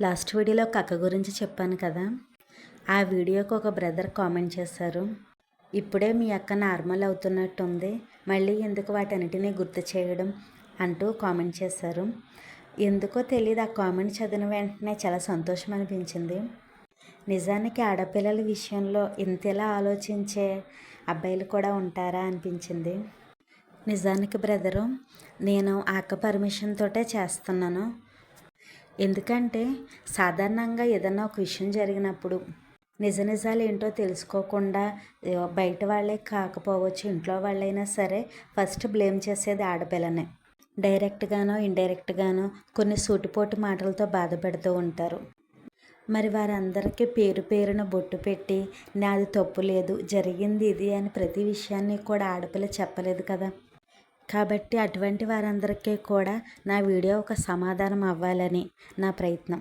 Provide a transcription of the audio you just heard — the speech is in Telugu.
లాస్ట్ వీడియోలో కక్క గురించి చెప్పాను కదా. ఆ వీడియోకి ఒక బ్రదర్ కామెంట్ చేశారు. ఇప్పుడే మీ అక్క నార్మల్ అవుతున్నట్టుంది. మళ్ళీ ఎందుకు వాటన్నిటినీ గుర్తు చేయడం? అంటూ కామెంట్ చేశారు. ఎందుకో తెలియదు ఆ కామెంట్ చదివిన వెంటనే చాలా సంతోషం అనిపించింది. నిజానికి ఆడపిల్లల విషయంలో ఇంతలా ఆలోచించే అబ్బాయిలు కూడా ఉంటారా? అనిపించింది. నిజానికి బ్రదరు నేను అక్క పర్మిషన్ తోటే చేస్తున్నాను. ఎందుకంటే సాధారణంగా ఏదైనా ఒక విషయం జరిగినప్పుడు నిజ నిజాలు ఏంటో తెలుసుకోకుండా బయట వాళ్ళే కాకపోవచ్చు ఇంట్లో వాళ్ళైనా సరే ఫస్ట్ బ్లేమ్ చేసేది ఆడపిల్లనే. డైరెక్ట్గానో ఇండైరెక్ట్గానో కొన్ని సూటిపోటు మాటలతో బాధపడుతూ ఉంటారు. మరి వారందరికీ పేరు పేరున బొట్టు పెట్టి నాది తప్పు లేదు జరిగింది ఇది అని ప్రతి విషయాన్ని కూడా ఆడపిల్ల చెప్పలేదు కదా. కాబట్టి అటువంటి వారందరికీ కూడా నా వీడియో ఒక సమాధానం అవ్వాలని నా ప్రయత్నం.